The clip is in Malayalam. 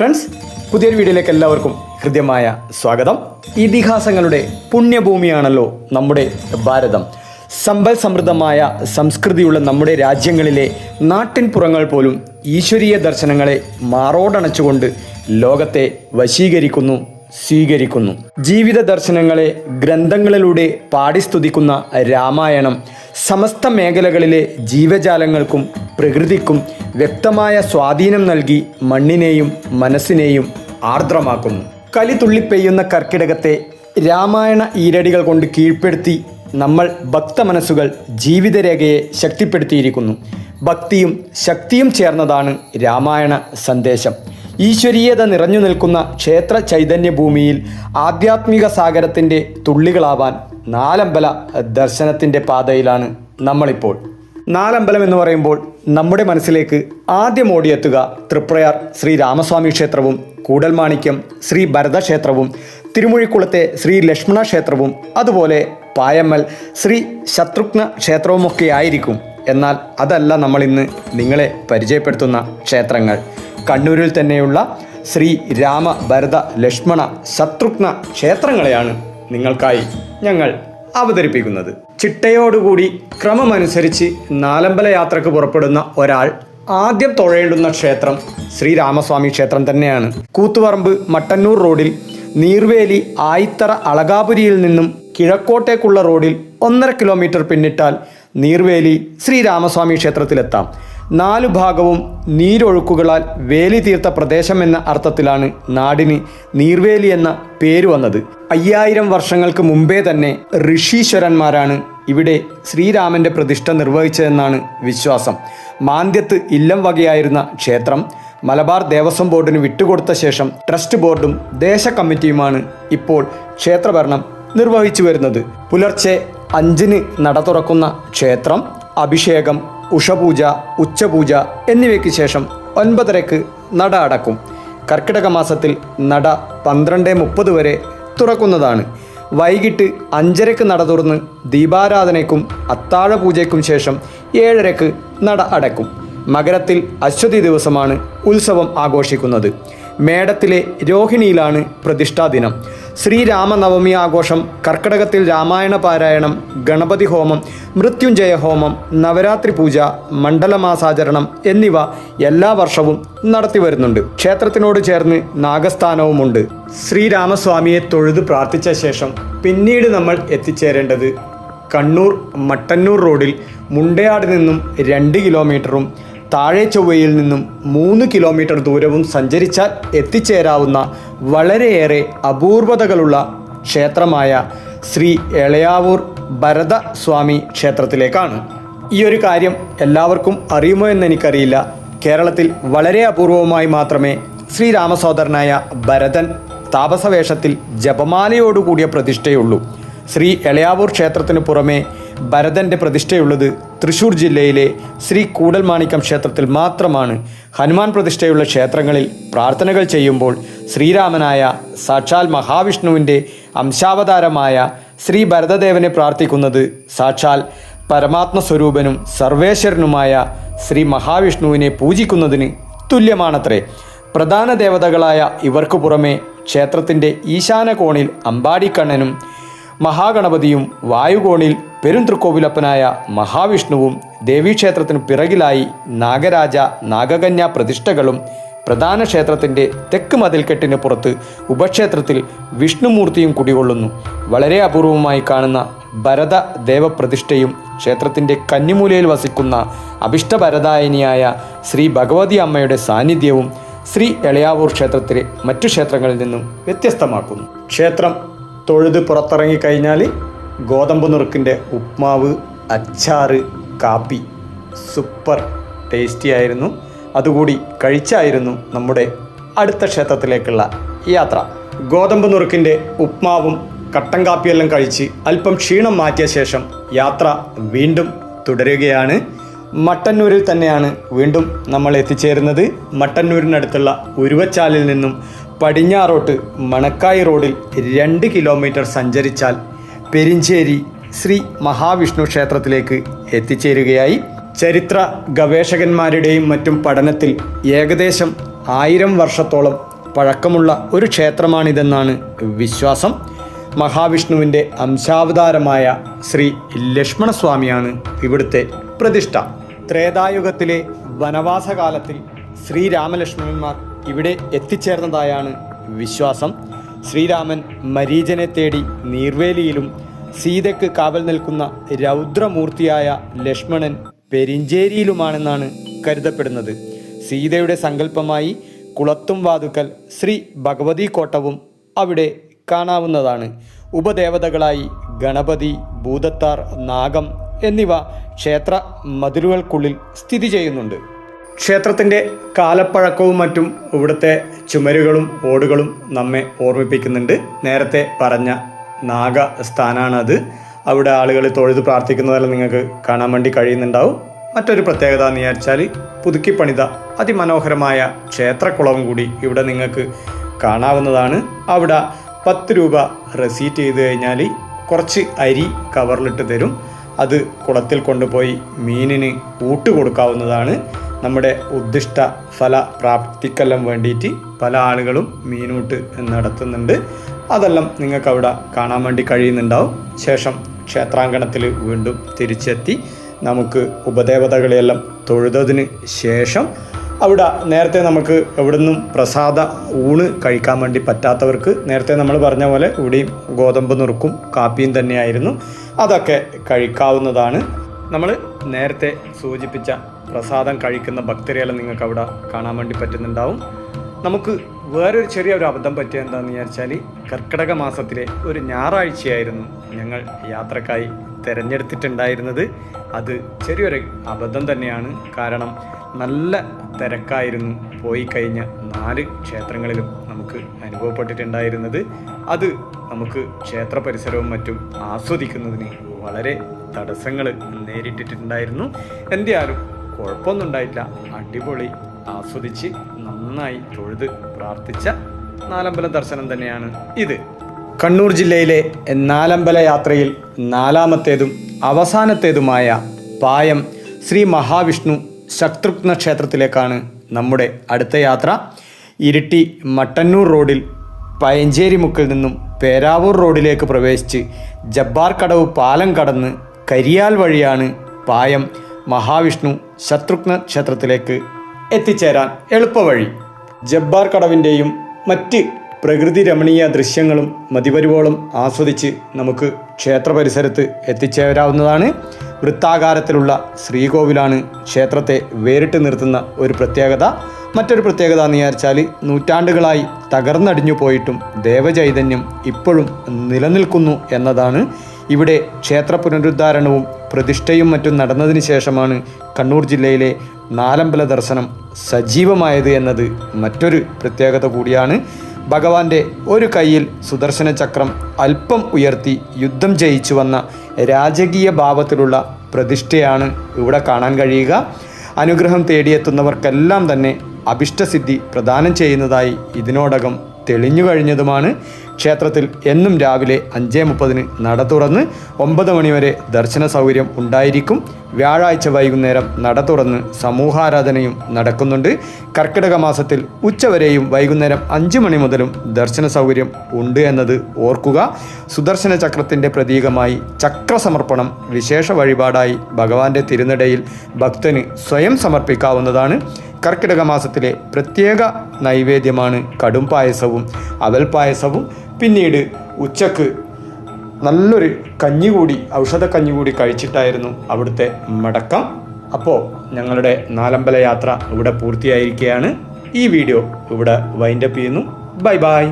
ഫ്രണ്ട്സ് പുതിയൊരു വീഡിയോയിലേക്ക് എല്ലാവർക്കും ഹൃദ്യമായ സ്വാഗതം. ഇതിഹാസങ്ങളുടെ പുണ്യഭൂമിയാണല്ലോ നമ്മുടെ ഭാരതം. സമ്പൽ സമൃദ്ധമായ സംസ്കൃതിയുള്ള നമ്മുടെ രാജ്യങ്ങളിലെ നാട്ടിൻപുറങ്ങൾ പോലും ഈശ്വരീയ ദർശനങ്ങളെ മാറോടണച്ചുകൊണ്ട് ലോകത്തെ വശീകരിക്കുന്നു സ്വീകരിക്കുന്നു. ജീവിത ദർശനങ്ങളെ ഗ്രന്ഥങ്ങളിലൂടെ പാടിസ്തുതിക്കുന്ന രാമായണം സമസ്ത മേഖലകളിലെ ജീവജാലങ്ങൾക്കും പ്രകൃതിക്കും വ്യക്തമായ സ്വാധീനം നൽകി മണ്ണിനെയും മനസ്സിനെയും ആർദ്രമാക്കുന്നു. കലി തുള്ളിപ്പെയ്യുന്ന കർക്കിടകത്തെ രാമായണ ഈരടികൾ കൊണ്ട് കീഴ്പ്പെടുത്തി നമ്മൾ ഭക്തമനസ്സുകൾ ജീവിതരേഖയെ ശക്തിപ്പെടുത്തിയിരിക്കുന്നു. ഭക്തിയും ശക്തിയും ചേർന്നതാണ് രാമായണ സന്ദേശം. ഈശ്വരീയത നിറഞ്ഞു നിൽക്കുന്ന ക്ഷേത്ര ചൈതന്യ ഭൂമിയിൽ ആധ്യാത്മിക സാഗരത്തിന്റെ തുള്ളികളാവാൻ നാലമ്പല ദർശനത്തിന്റെ പാതയിലാണ് നമ്മളിപ്പോൾ. നാലമ്പലം എന്ന് പറയുമ്പോൾ നമ്മുടെ മനസ്സിലേക്ക് ആദ്യം ഓടിയെത്തുക തൃപ്രയാർ ശ്രീ രാമസ്വാമി ക്ഷേത്രവും കൂടൽമാണിക്യം ശ്രീ ഭരതക്ഷേത്രവും തിരുമുഴിക്കുളത്തെ ശ്രീ ലക്ഷ്മണ ക്ഷേത്രവും അതുപോലെ പായമ്മൽ ശ്രീ ശത്രുഘ്ന ക്ഷേത്രവുമൊക്കെ ആയിരിക്കും. എന്നാൽ അതല്ല നമ്മൾ ഇന്ന് നിങ്ങളെ പരിചയപ്പെടുത്തുന്ന ക്ഷേത്രങ്ങൾ. കണ്ണൂരിൽ തന്നെയുള്ള ശ്രീ രാമ ഭരത ലക്ഷ്മണ ശത്രുഘ്ന ക്ഷേത്രങ്ങളെയാണ് നിങ്ങൾക്കായി ഞങ്ങൾ അവതരിപ്പിക്കുന്നത്. ചിട്ടയോടുകൂടി ക്രമമനുസരിച്ച് നാലമ്പല യാത്രയ്ക്ക് പുറപ്പെടുന്ന ഒരാൾ ആദ്യം തൊഴേണ്ടുന്ന ക്ഷേത്രം ശ്രീരാമസ്വാമി ക്ഷേത്രം തന്നെയാണ്. കൂത്തുപറമ്പ് മട്ടന്നൂർ റോഡിൽ നീർവേലി ആയിത്തറ അളകാപുരിയിൽ നിന്നും കിഴക്കോട്ടേക്കുള്ള റോഡിൽ ഒന്നര കിലോമീറ്റർ പിന്നിട്ടാൽ നീർവേലി ശ്രീരാമസ്വാമി ക്ഷേത്രത്തിലെത്താം. നാലു ഭാഗവും നീരൊഴുക്കുകളാൽ വേലി തീർത്ത പ്രദേശം എന്ന അർത്ഥത്തിലാണ് നാടിന് നീർവേലി എന്ന പേര് വന്നത്. അയ്യായിരം വർഷങ്ങൾക്ക് മുമ്പേ തന്നെ ഋഷീശ്വരന്മാരാണ് ഇവിടെ ശ്രീരാമന്റെ പ്രതിഷ്ഠ നിർവഹിച്ചതെന്നാണ് വിശ്വാസം. മാന്ദ്യത്ത് ഇല്ലം വകയായിരുന്ന ക്ഷേത്രം മലബാർ ദേവസ്വം ബോർഡിന് വിട്ടുകൊടുത്ത ശേഷം ട്രസ്റ്റ് ബോർഡും ദേശ കമ്മിറ്റിയുമാണ് ഇപ്പോൾ ക്ഷേത്രഭരണം നിർവഹിച്ചു വരുന്നത് പുലർച്ചെ അഞ്ചിന് നട തുറക്കുന്ന ക്ഷേത്രം അഭിഷേകം ഉഷപൂജ ഉച്ചപൂജ എന്നിവയ്ക്ക് ശേഷം ഒൻപതരയ്ക്ക് നട അടക്കും. കർക്കിടക മാസത്തിൽ നട പന്ത്രണ്ട് മുപ്പത് വരെ തുറക്കുന്നതാണ്. വൈകിട്ട് അഞ്ചരയ്ക്ക് നട തുറന്ന് ദീപാരാധനയ്ക്കും അത്താഴ പൂജയ്ക്കും ശേഷം ഏഴരയ്ക്ക് നട അടക്കും. മകരത്തിൽ അശ്വതി ദിവസമാണ് ഉത്സവം ആഘോഷിക്കുന്നത്. മേടത്തിലെ രോഹിണിയിലാണ് പ്രതിഷ്ഠാദിനം ശ്രീരാമനവമി ആഘോഷം കർക്കടകത്തിൽ രാമായണ പാരായണം ഗണപതി ഹോമം മൃത്യുഞ്ജയ ഹോമം നവരാത്രി പൂജ മണ്ഡലമാസാചരണം എന്നിവ എല്ലാ വർഷവും നടത്തി വരുന്നുണ്ട്. ക്ഷേത്രത്തിനോട് ചേർന്ന് നാഗസ്ഥാനവുമുണ്ട്. ശ്രീരാമസ്വാമിയെ തൊഴുത് പ്രാർത്ഥിച്ച ശേഷം പിന്നീട് നമ്മൾ എത്തിച്ചേരേണ്ടത് കണ്ണൂർ മട്ടന്നൂർ റോഡിൽ മുണ്ടയാട് നിന്നും രണ്ട് കിലോമീറ്ററും താഴെ ചൊവ്വയിൽ നിന്നും മൂന്ന് കിലോമീറ്റർ ദൂരവും സഞ്ചരിച്ചാൽ എത്തിച്ചേരാവുന്ന വളരെയേറെ അപൂർവതകളുള്ള ക്ഷേത്രമായ ശ്രീ എളയാവൂർ ഭരത സ്വാമി ക്ഷേത്രത്തിലേക്കാണ്. ഈ ഒരു കാര്യം എല്ലാവർക്കും അറിയുമോ എന്ന് എനിക്കറിയില്ല. കേരളത്തിൽ വളരെ അപൂർവമായി മാത്രമേ ശ്രീരാമസോദരനായ ഭരതൻ താപസവേഷത്തിൽ ജപമാലയോടുകൂടിയ പ്രതിഷ്ഠയുള്ളൂ. ശ്രീ എളയാവൂർ ക്ഷേത്രത്തിന് പുറമെ ഭരതന്റെ പ്രതിഷ്ഠയുള്ളത് തൃശൂർ ജില്ലയിലെ ശ്രീ കൂടൽമാണിക്യം ക്ഷേത്രത്തിൽ മാത്രമാണ് ഹനുമാൻ പ്രതിഷ്ഠയുള്ള ക്ഷേത്രങ്ങളിൽ പ്രാർത്ഥനകൾ ചെയ്യുമ്പോൾ ശ്രീരാമനായ സാക്ഷാൽ മഹാവിഷ്ണുവിന്റെ അംശാവതാരമായ ശ്രീ ഭരതദേവനെ പ്രാർത്ഥിക്കുന്നത് സാക്ഷാൽ പരമാത്മസ്വരൂപനും സർവേശ്വരനുമായ ശ്രീ മഹാവിഷ്ണുവിനെ പൂജിക്കുന്നതിന് തുല്യമാണത്രേ. പ്രധാന ദേവതകളായ ഇവർക്കു പുറമെ ക്ഷേത്രത്തിന്റെ ഈശാന കോണിൽ അമ്പാടിക്കണ്ണനും മഹാഗണപതിയും വായുകോണിൽ പെരുന്തൃക്കോവിലപ്പനായ മഹാവിഷ്ണുവും ദേവീക്ഷേത്രത്തിന് പിറകിലായി നാഗരാജ നാഗകന്യ പ്രതിഷ്ഠകളും പ്രധാന ക്ഷേത്രത്തിന്റെ തെക്ക് മതിൽക്കെട്ടിന് പുറത്ത് ഉപക്ഷേത്രത്തിൽ വിഷ്ണുമൂർത്തിയും കുടികൊള്ളുന്നു. വളരെ അപൂർവമായി കാണുന്ന ഭരത ദേവപ്രതിഷ്ഠയും ക്ഷേത്രത്തിന്റെ കന്നിമൂലയിൽ വസിക്കുന്ന അഭിഷ്ടഭരദായനിയായ ശ്രീ ഭഗവതി അമ്മയുടെ സാന്നിധ്യവും ശ്രീ എളയാവൂർ ക്ഷേത്രത്തിലെ മറ്റു ക്ഷേത്രങ്ങളിൽ നിന്നും വ്യത്യസ്തമാക്കുന്നു. ക്ഷേത്രം തൊഴുത് പുറത്തിറങ്ങിക്കഴിഞ്ഞാൽ ഗോതമ്പ് നുറുക്കിന്റെ ഉപ്മാവ് അച്ചാറ് കാപ്പി. സൂപ്പർ ടേസ്റ്റി ആയിരുന്നു. അതുകൂടി കഴിച്ചായിരുന്നു നമ്മുടെ അടുത്ത ക്ഷേത്രത്തിലേക്കുള്ള യാത്ര. ഗോതമ്പ് നുറുക്കിന്റെ ഉപ്മാവും കട്ടൻ കാപ്പിയെല്ലാം കഴിച്ച് അല്പം ക്ഷീണം മാറ്റിയ ശേഷം യാത്ര വീണ്ടും തുടരുകയാണ്. മട്ടന്നൂരിൽ തന്നെയാണ് വീണ്ടും നമ്മൾ എത്തിച്ചേരുന്നത്. മട്ടന്നൂരിനടുത്തുള്ള ഉരുവച്ചാലിൽ നിന്നും പടിഞ്ഞാറോട്ട് മണക്കായി റോഡിൽ രണ്ട് കിലോമീറ്റർ സഞ്ചരിച്ചാൽ പെരിഞ്ചേരി ശ്രീ മഹാവിഷ്ണു ക്ഷേത്രത്തിലേക്ക് എത്തിച്ചേരുകയായി. ചരിത്ര ഗവേഷകന്മാരുടെയും മറ്റും പഠനത്തിൽ ഏകദേശം ആയിരം വർഷത്തോളം പഴക്കമുള്ള ഒരു ക്ഷേത്രമാണിതെന്നാണ് വിശ്വാസം. മഹാവിഷ്ണുവിന്റെ അംശാവതാരമായ ശ്രീ ലക്ഷ്മണസ്വാമിയാണ് ഇവിടുത്തെ പ്രതിഷ്ഠ. ത്രേതായുഗത്തിലെ വനവാസകാലത്തിൽ ശ്രീരാമലക്ഷ്മണന്മാർ ഇവിടെ എത്തിച്ചേർന്നതായാണ് വിശ്വാസം. ശ്രീരാമൻ മരീചനെ തേടി നീർവേലിയിലും സീതയ്ക്ക് കാവൽ നിൽക്കുന്ന രൗദ്രമൂർത്തിയായ ലക്ഷ്മണൻ പെരിഞ്ചേരിയിലുമാണെന്നാണ് കരുതപ്പെടുന്നത്. സീതയുടെ സങ്കല്പമായി കുളത്തും വാതുക്കൽ ശ്രീ ഭഗവതി കോട്ടവും അവിടെ കാണാവുന്നതാണ്. ഉപദേവതകളായി ഗണപതി ഭൂതത്താർ നാഗം എന്നിവ ക്ഷേത്ര മതിലുകൾക്കുള്ളിൽ സ്ഥിതി ചെയ്യുന്നുണ്ട്. ക്ഷേത്രത്തിന്റെ കാലപ്പഴക്കവും മറ്റും ഇവിടുത്തെ ചുമരുകളും ഓടുകളും നമ്മെ ഓർമ്മിപ്പിക്കുന്നുണ്ട്. നേരത്തെ പറഞ്ഞ നാഗ സ്ഥാനാണത് അവിടെ ആളുകൾ തൊഴുത് പ്രാർത്ഥിക്കുന്നതെല്ലാം നിങ്ങൾക്ക് കാണാൻ വേണ്ടി കഴിയുന്നുണ്ടാവും. മറ്റൊരു പ്രത്യേകത എന്ന് വിചാരിച്ചാൽ പുതുക്കി പണിത അതിമനോഹരമായ ക്ഷേത്രക്കുളവും കൂടി ഇവിടെ നിങ്ങൾക്ക് കാണാവുന്നതാണ്. അവിടെ പത്ത് രൂപ റെസീറ്റ് ചെയ്ത് കഴിഞ്ഞാൽ കുറച്ച് അരി കവറിലിട്ട് തരും. അത് കുളത്തിൽ കൊണ്ടുപോയി മീനിന് ഊട്ട് കൊടുക്കാവുന്നതാണ്. നമ്മുടെ ഉദ്ദിഷ്ട ഫല പ്രാപ്തിക്കെല്ലാം വേണ്ടിയിട്ട് പല ആളുകളും മീനൂട്ട് നടത്തുന്നുണ്ട്. അതെല്ലാം നിങ്ങൾക്ക് അവിടെ കാണാൻ വേണ്ടി കഴിയുന്നുണ്ടാവും. ശേഷം ക്ഷേത്രാങ്കണത്തിൽ വീണ്ടും തിരിച്ചെത്തി നമുക്ക് ഉപദേവതകളെയെല്ലാം തൊഴുതതിന് ശേഷം അവിടെ നേരത്തെ നമുക്ക് എവിടുന്നും പ്രസാദ ഊണ് കഴിക്കാൻ വേണ്ടി പറ്റാത്തവർക്ക് നേരത്തെ നമ്മൾ പറഞ്ഞ പോലെ ഇവിടെയും ഗോതമ്പ് നുറുക്കും കാപ്പിയും തന്നെയായിരുന്നു. അതൊക്കെ കഴിക്കാവുന്നതാണ്. നമ്മൾ നേരത്തെ സൂചിപ്പിച്ച പ്രസാദം കഴിക്കുന്ന ഭക്തരെയെല്ലാം നിങ്ങൾക്ക് അവിടെ കാണാൻ വേണ്ടി പറ്റുന്നുണ്ടാവും. നമുക്ക് വേറൊരു ചെറിയ ഒരു അബദ്ധം പറ്റിയ എന്താണെന്ന് വിചാരിച്ചാൽ കർക്കിടക മാസത്തിലെ ഒരു ഞായറാഴ്ചയായിരുന്നു ഞങ്ങൾ യാത്രക്കായി തിരഞ്ഞെടുത്തിട്ടുണ്ടായിരുന്നത്. അത് ചെറിയൊരു അബദ്ധം തന്നെയാണ്. കാരണം നല്ല തിരക്കായിരുന്നു പോയി കഴിഞ്ഞ നാല് ക്ഷേത്രങ്ങളിലും നമുക്ക് അനുഭവപ്പെട്ടിട്ടുണ്ടായിരുന്നത്. അത് നമുക്ക് ക്ഷേത്ര പരിസരവും മറ്റും ആസ്വദിക്കുന്നതിന് വളരെ തടസ്സങ്ങൾ നേരിട്ടിട്ടുണ്ടായിരുന്നു. എന്തായാലും കുഴപ്പമൊന്നും ഉണ്ടായിട്ടില്ല അടിപൊളി. ആസ്വദിച്ച് നന്നായി തൊഴുത് പ്രാർത്ഥിച്ച നാലമ്പല ദർശനം തന്നെയാണ് ഇത്. കണ്ണൂർ ജില്ലയിലെ നാലമ്പല യാത്രയിൽ നാലാമത്തേതും അവസാനത്തേതുമായ പായം ശ്രീ മഹാവിഷ്ണു ശത്രുഘ്ന ക്ഷേത്രത്തിലേക്കാണ് നമ്മുടെ അടുത്ത യാത്ര. ഇരിട്ടി മട്ടന്നൂർ റോഡിൽ പയഞ്ചേരി മുക്കിൽ നിന്നും പേരാവൂർ റോഡിലേക്ക് പ്രവേശിച്ച് ജബ്ബാർ കടവ് പാലം കടന്ന് കരിയാൽ വഴിയാണ് പായം മഹാവിഷ്ണു ശത്രുഘ്ന ക്ഷേത്രത്തിലേക്ക് എത്തിച്ചേരാൻ എളുപ്പവഴി. ജബ്ബാർ കടവിന്റെയും മറ്റ് പ്രകൃതി രമണീയ ദൃശ്യങ്ങളും മതിവരുവോളം ആസ്വദിച്ച് നമുക്ക് ക്ഷേത്ര പരിസരത്ത് എത്തിച്ചേരാവുന്നതാണ്. വൃത്താകാരത്തിലുള്ള ശ്രീകോവിലാണ് ക്ഷേത്രത്തെ വേറിട്ട് നിർത്തുന്ന ഒരു പ്രത്യേകത. മറ്റൊരു പ്രത്യേകത എന്ന് വിചാരിച്ചാൽ നൂറ്റാണ്ടുകളായി തകർന്നടിഞ്ഞു പോയിട്ടും ദേവചൈതന്യം ഇപ്പോഴും നിലനിൽക്കുന്നു എന്നതാണ് ഇവിടെ ക്ഷേത്ര പുനരുദ്ധാരണവും പ്രതിഷ്ഠയും മറ്റും നടന്നതിന് ശേഷമാണ് കണ്ണൂർ ജില്ലയിലെ നാലമ്പല ദർശനം സജീവമായത് എന്നത് മറ്റൊരു പ്രത്യേകത കൂടിയാണ്. ഭഗവാന്റെ ഒരു കയ്യിൽ സുദർശന ചക്രം അല്പം ഉയർത്തി യുദ്ധം ജയിച്ചു വന്ന രാജകീയ ഭാവത്തിലുള്ള പ്രതിഷ്ഠയാണ് ഇവിടെ കാണാൻ കഴിയുക. അനുഗ്രഹം തേടിയെത്തുന്നവർക്കെല്ലാം തന്നെ അഭിഷ്ടസിദ്ധി പ്രദാനം ചെയ്യുന്നതായി ഇതിനോടകം തെളിഞ്ഞു കഴിഞ്ഞതുമാണ് ക്ഷേത്രത്തിൽ എന്നും രാവിലെ അഞ്ചേ മുപ്പതിന് നട തുറന്ന് ഒമ്പത് മണിവരെ ദർശന സൗകര്യം ഉണ്ടായിരിക്കും. വ്യാഴാഴ്ച വൈകുന്നേരം നട തുറന്ന് സമൂഹാരാധനയും നടക്കുന്നുണ്ട്. കർക്കിടക മാസത്തിൽ ഉച്ചവരെയും വൈകുന്നേരം അഞ്ച് മണി മുതലും ദർശന സൗകര്യം ഉണ്ട് എന്നത് ഓർക്കുക. സുദർശന ചക്രത്തിന്റെ പ്രതീകമായി ചക്രസമർപ്പണം വിശേഷ വഴിപാടായി ഭഗവാന്റെ തിരുനടയിൽ ഭക്തന് സ്വയം സമർപ്പിക്കാവുന്നതാണ്. കർക്കിടക മാസത്തിലെ പ്രത്യേക നൈവേദ്യമാണ് കടും പായസവും അവൽ പായസവും. പിന്നീട് ഉച്ചയ്ക്ക് നല്ലൊരു കഞ്ഞി കൂടി ഔഷധ കഞ്ഞി കൂടി കഴിച്ചിട്ടായിരുന്നു അവിടുത്തെ മടക്കം. അപ്പോൾ ഞങ്ങളുടെ നാലമ്പല യാത്ര ഇവിടെ പൂർത്തിയായിരിക്കുകയാണ്. ഈ വീഡിയോ ഇവിടെ വൈൻഡപ്പ് ചെയ്യുന്നു. Bye bye